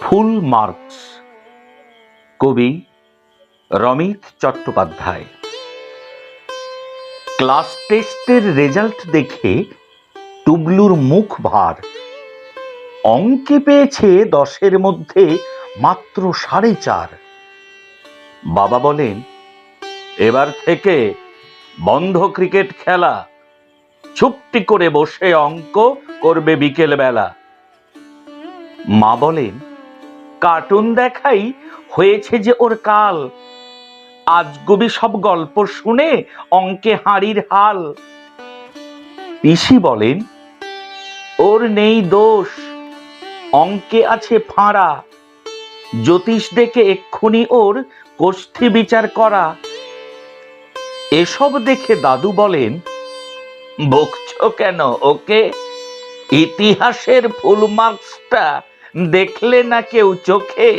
Full marks. কবি Ramit Chattopadhyay. Class টেস্টের result দেখে টুবলুর মুখ ভার। অঙ্কে পেয়েছে দশের মধ্যে মাত্র সাড়ে চার। বাবা বলেন, এবার থেকে বন্ধ ক্রিকেট খেলা। ছুপটি করে বসে অঙ্ক করবে বিকেল বেলা মা বলেন কার্টুন দেখাই হয়েছে যে ওর কাল। আজ আজগুবি সব গল্প শুনে অঙ্কে হাড়ির হাল। পিসি বলেন, ওর নেই দোষ, অঙ্কে আছে ফাঁড়া। জ্যোতিষ দেখে এক্ষুনি ওর কোষ্ঠী বিচার করা। এসব দেখে দাদু বলেন বকছো কেন ওকে? ইতিহাসের ফুল মার্কসটা দেখলে না কেউ চোখে?